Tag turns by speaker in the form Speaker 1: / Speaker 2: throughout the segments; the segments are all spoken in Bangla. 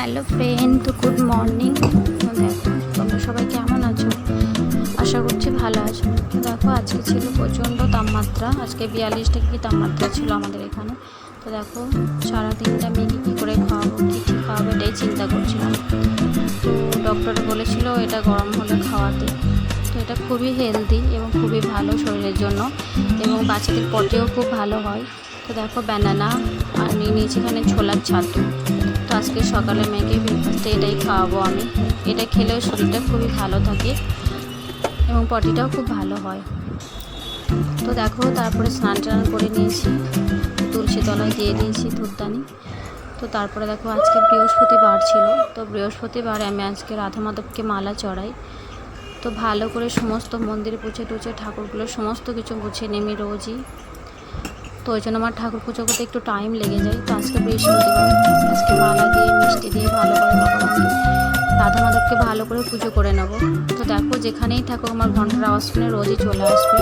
Speaker 1: হ্যালো ফ্রেন্ড তো গুড মর্নিং দেখো, তোমরা সবাই কেমন আছো? আশা করছি ভালো আছো। দেখো, আজকে ছিল প্রচণ্ড তাপমাত্রা। আজকে বিয়াল্লিশ ডিগ্রি তাপমাত্রা ছিল আমাদের এখানে। তো দেখো সারা দিনটা মেয়েকে কী করে খাওয়াবো, কী কী খাওয়াবো এটাই চিন্তা করছিলাম। তো ডক্টর বলেছিল এটা গরম হলে খাওয়াতে। তো এটা খুবই হেলদি এবং খুবই ভালো শরীরের জন্য। এবং বাচ্চাদের পটেও খুব ভালো হয়। তো দেখো ব্যানানা আর নিয়ে নিয়েছি এখানে ছোলার ছাতু। আজকে সকালে মেয়েকে ব্রেকফাস্টে এটাই খাওয়াবো আমি। এটা খেলেও শরীরটা খুবই ভালো থাকে এবং পটিটাও খুব ভালো হয়। তো দেখো, তারপরে স্নান টান করে নিয়েছি, তুলসী তলায় দিয়ে দিয়েছি ধূপদানি। তো তারপরে দেখো, আজকে বৃহস্পতিবার ছিল। তো বৃহস্পতিবার আমি আজকে রাধা মাধবকে মালা চড়াই। তো ভালো করে সমস্ত মন্দির পুছে টুছে ঠাকুরগুলো সমস্ত কিছু গুছিয়ে নেমি রোজই। তো ওই জন্য আমার ঠাকুর পুজো করতে একটু টাইম লেগে যায়। তো আজকে বৃহস্পতিবার, আজকে মালা দিয়ে, মিষ্টি দিয়ে ভালো করে ভগবানকে, রাধা মাধবকে ভালো করে পুজো করে নেব। তো দেখো যেখানেই থাকো আমার ঘণ্টার আওয়াজ শুনে রোজই চলে আসবে।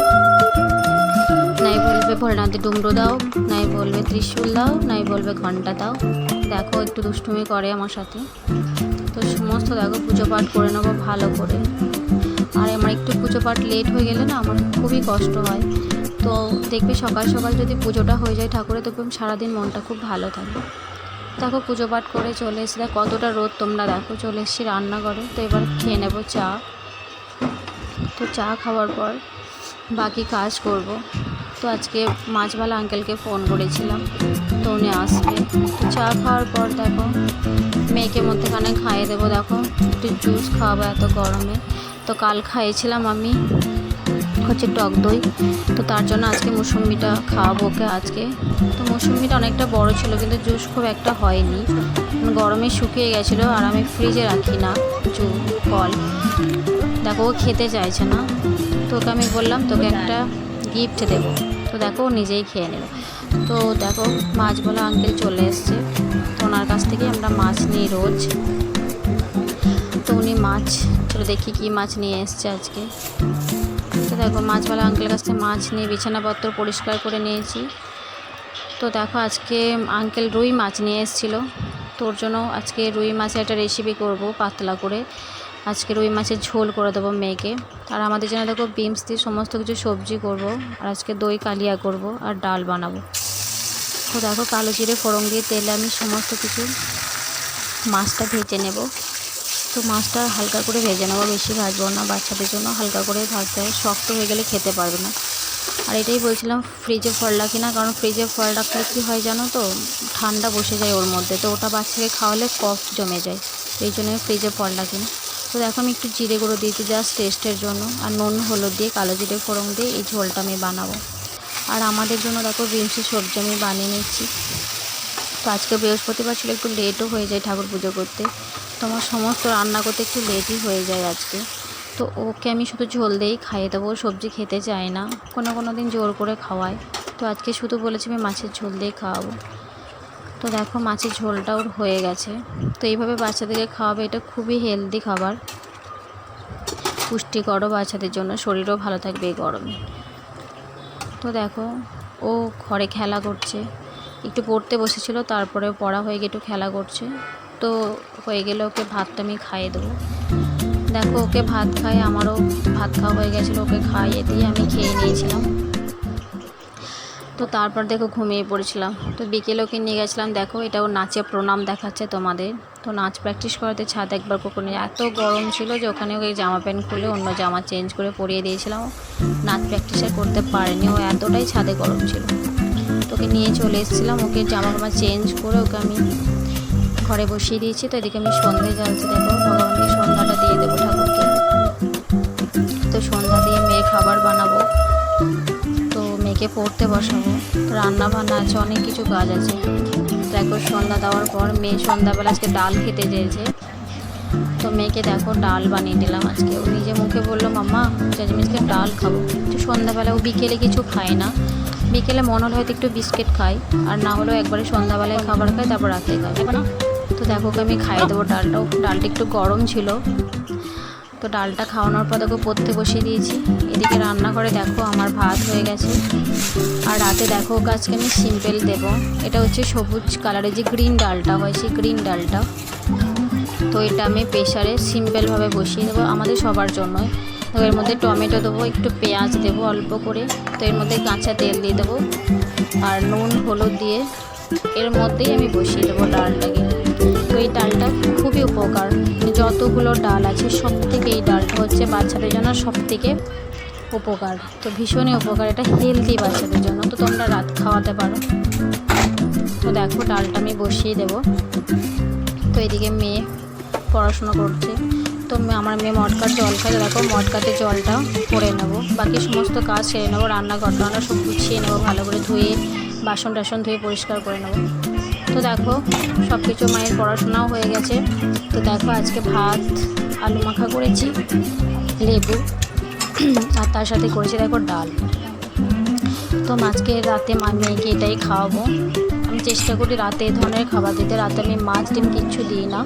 Speaker 1: নাই বলবে ভোলনাথে ডুমরো দাও, নাই বলবে ত্রিশূল দাও, নাই বলবে ঘণ্টা দাও। দেখো একটু দুষ্টুমি করে আমার সাথে। তো সমস্ত দেখো পুজো পাঠ করে নেব ভালো করে। আর আমার একটু পুজো পাঠ লেট হয়ে গেলে না আমার খুবই কষ্ট হয়। তো দেখবে সকাল সকাল যদি পুজোটা হয়ে যায় ঠাকুরের, দেখবে সারাদিন মনটা খুব ভালো থাকে। দেখো পুজো পাঠ করে চলে এসে দেখ কতটা রোদ তোমরা দেখো। চলে এসেছি রান্নাঘরে। তো এবার খেয়ে নেব চা। তো চা খাওয়ার পর বাকি কাজ করব। তো আজকে মাছওয়ালা আঙ্কেলকে ফোন করেছিলাম। তো উনি আসবে। তো চা খাওয়ার পর দেখো মেয়েকে মধ্যেখানে খাইয়ে দেবো। দেখো একটু জুস খাওয়াবো এত গরমে। তো কাল খাইয়েছিলাম আমি। হচ্ছে টক দই। তো তার জন্য আজকে মুসম্বিটা খাওয়াবো ওকে আজকে। তো মুসম্বিটা অনেকটা বড় ছিল, কিন্তু জুস খুব একটা হয়নি। গরমে শুকিয়ে গেছিল আর আমি ফ্রিজে রাখি না জু ফল। দেখো, ও খেতে চাইছে না। তো ওকে আমি বললাম, তোকে একটা গিফট দেবো। তো দেখো, ও নিজেই খেয়ে নিল। তো দেখো মাছওয়ালা আঙ্কেল চলে এসছে। তো ওনার কাছ থেকে আমরা মাছ নিই রোজ। তো উনি মাছ, চলো দেখি কী মাছ নিয়ে এসছে আজকে। তো দেখো মাছওয়ালা আঙ্কেলের কাছ থেকে মাছ নিয়ে বিছানাপত্র পরিষ্কার করে নিয়েছি। তো দেখো, আজকে আঙ্কেল রুই মাছ নিয়ে এসেছিল। তোর জন্য আজকে রুই মাছের একটা রেসিপি করব পাতলা করে। আজকে রুই মাছের ঝোল করে দেবো মেয়েকে। আর আমাদের জন্য দেখো বিমস দিয়ে সমস্ত কিছু সবজি করব। আর আজকে দই কালিয়া করব আর ডাল বানাবো। তো দেখো, কালো জিরে, ফোড়ন দিয়ে তেলে আমি সমস্ত কিছু মাছটা ভেজে নেব। তো মাছটা হালকা করে ভেজে নেব, বেশি ভাজবো না, বাচ্চাদের জন্য হালকা করে ভাজতে হয় শক্ত হয়ে গেলে খেতে পারবে না। আর এটাই বলছিলাম ফ্রিজে ফল রাখি না কারণ ফ্রিজে ফল রাখলে কী হয় জানো তো, ঠান্ডা বসে যায় ওর মধ্যে, তো ওটা বাচ্চাকে খাওয়ালে কফ জমে যায়, এই জন্য ফ্রিজে ফল রাখি না তো দেখো আমি একটু জিরে গুঁড়ো দিয়েছি জাস্ট টেস্টের জন্য, আর নুন, হলুদ দিয়ে, কালো জিরে, ফোড়ন দিয়ে এই ঝোলটা আমি বানাবো। আর আমাদের জন্য দেখো বিমসি সবজি আমি বানিয়ে নিচ্ছি। তো আজকে বৃহস্পতিবার ছিল, একটু লেটও হয়ে যায় ঠাকুর পুজো করতে। তো আমার সমস্ত রান্না করতে একটু লেটই হয়ে যায় আজকে। তো ওকে আমি শুধু ঝোল দিয়েই খাইয়ে দেবো সবজি খেতে চায় না। কোনো কোনো দিন জোর করে খাওয়াই তো আজকে শুধু বলেছি আমি মাছের ঝোল দিয়ে খাওয়াবো। তো দেখো মাছের ঝোলটা ওর হয়ে গেছে। তো এইভাবে বাচ্চাদেরকে খাওয়াবে, এটা খুবই হেলদি খাবার। পুষ্টিকরও বাচ্চাদের জন্য, শরীরও ভালো থাকবে এই গরমে। তো দেখো, ও ঘরে খেলা করছে। একটু পড়তে বসেছিল তারপরে পড়া হয়ে গিয়ে একটু খেলা করছে। তো হয়ে গেলে ওকে ভাতটা আমি খাইয়ে দেবো। দেখো, ওকে ভাত খাই আমারও ভাত খাওয়া হয়ে গেছিল, ওকে খাইয়ে দিয়ে আমি খেয়ে নিয়েছিলাম। তো তারপর দেখো, ঘুমিয়ে পড়েছিলাম। তো বিকেলে ওকে নিয়ে গেছিলাম, দেখো, এটা ও নাচে প্রণাম দেখাচ্ছে তোমাদের। তো নাচ প্র্যাকটিস করাতে ছাদ একবার কখনো, এত গরম ছিল যে ওখানে ওকে জামা প্যান্ট খুলে অন্য জামা চেঞ্জ করে পরিয়ে দিয়েছিলাম। নাচ প্র্যাকটিসে করতে পারেনি, ও এতটাই ছাদে গরম ছিল। তোকে নিয়ে চলে এসেছিলাম, ওকে জামা কামা চেঞ্জ করে ওকে আমি ঘরে বসিয়ে দিয়েছি, তো এদিকে আমি সন্ধে জ্বালছি দেখো ভগবানকে সন্ধ্যাটা দিয়ে দেবো ঠাকুরকে। তো সন্ধ্যা দিয়ে মেয়ে খাবার বানাবো, তো মেয়েকে পড়তে বসাবো রান্না বান্না আছে, অনেক কিছু কাজ আছে। দেখো, সন্ধ্যা দেওয়ার পর মেয়ে সন্ধ্যাবেলা আজকে ডাল খেতে চেয়েছে। তো মেয়েকে দেখো, ডাল বানিয়ে দিলাম আজকে। ও নিজে মুখে বলল, মাম্মা চেঁচমিচকে ডাল খাব। তো সন্ধ্যাবেলা ও বিকেলে কিছু খায় না। বিকেলে মনে হলে হয়তো একটু বিস্কিট খাই আর না হলেও একবারে সন্ধ্যাবেলায় খাবার খাই তারপর রাতে খাই তো দেখো ওকে আমি খাইয়ে দেবো। ডালটাও, ডালটা একটু গরম ছিল। তো ডালটা খাওয়ানোর পর দেখো পড়তে বসিয়ে দিয়েছি। এদিকে রান্নাঘরে দেখো আমার ভাত হয়ে গেছে। আর রাতে দেখো ওকে আজকে আমি সিম্পল দেবো। এটা হচ্ছে সবুজ কালারের যে গ্রিন ডালটা হয়, সেই গ্রিন ডালটা। তো এটা আমি প্রেশারে সিম্পলভাবে বসিয়ে দেবো আমাদের সবার জন্যই। তো এর মধ্যে টমেটো দেবো, একটু পেঁয়াজ দেবো অল্প করে। তো এর মধ্যে কাঁচা তেল দিয়ে দেবো। আর নুন, হলুদ দিয়ে এর মধ্যেই আমি বসিয়ে দেবো ডালটাকে। এই ডালটা খুবই উপকার। যতগুলো ডাল আছে সব থেকে এই ডালটা হচ্ছে বাচ্চাদের জন্য সব থেকে উপকার। তো ভীষণই উপকার, এটা হেলদি বাচ্চাদের জন্য। তো তোমরা রাত খাওয়াতে পারো। তো দেখো, ডালটা আমি বসিয়ে দেবো। তো এদিকে মেয়ে পড়াশুনো করছে। তো আমার মেয়ে মটকার জল খাই দেখো, মটকাতে জলটা করে নেব। বাকি সমস্ত কাজ সেরে নেব, রান্নাঘর টান্না সব গুছিয়ে নেব, ভালো করে ধুয়ে বাসন টাসন ধুয়ে পরিষ্কার করে নেব। তো দেখো সব কিছু মায়ের পড়াশোনাও হয়ে গেছে। তো দেখো, আজকে ভাত, আলু মাখা করেছি, লেবু, আর তার সাথে করেছি দেখো ডাল। তো মাছকে রাতে মা মেয়েকে এটাই খাওয়াবো। আমি চেষ্টা করি রাতে এই ধরনের খাবার দিতে। রাতে আমি মাছ, ডিম কিচ্ছু দিই না।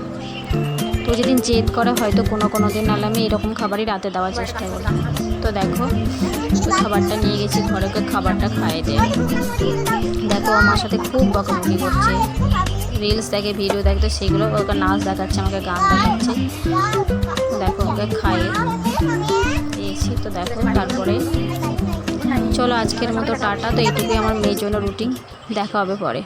Speaker 1: যেদিন জেদ করে হয়তো কোনো কোনো দিন নাহলে আমি এরকম খাবারই রাতে দেওয়ার চেষ্টা করি। তো দেখো খাবারটা নিয়ে গেছি, ঘরে খাবারটা খাইয়ে দেয় দেখো, আমার সাথে খুব বকাবকি করছে। রিলস দেখে ভিডিও দেখে, তো সেগুলো ওকে নাচ দেখাচ্ছে, আমাকে গান দেখাচ্ছে। দেখো, ওকে খাইয়ে দিয়েছি। তো দেখো, তারপরে চলো আজকের মতো টাটা। তো এইটুকুই আমার মেয়ের জন্য রুটিন দেখা হবে পরে।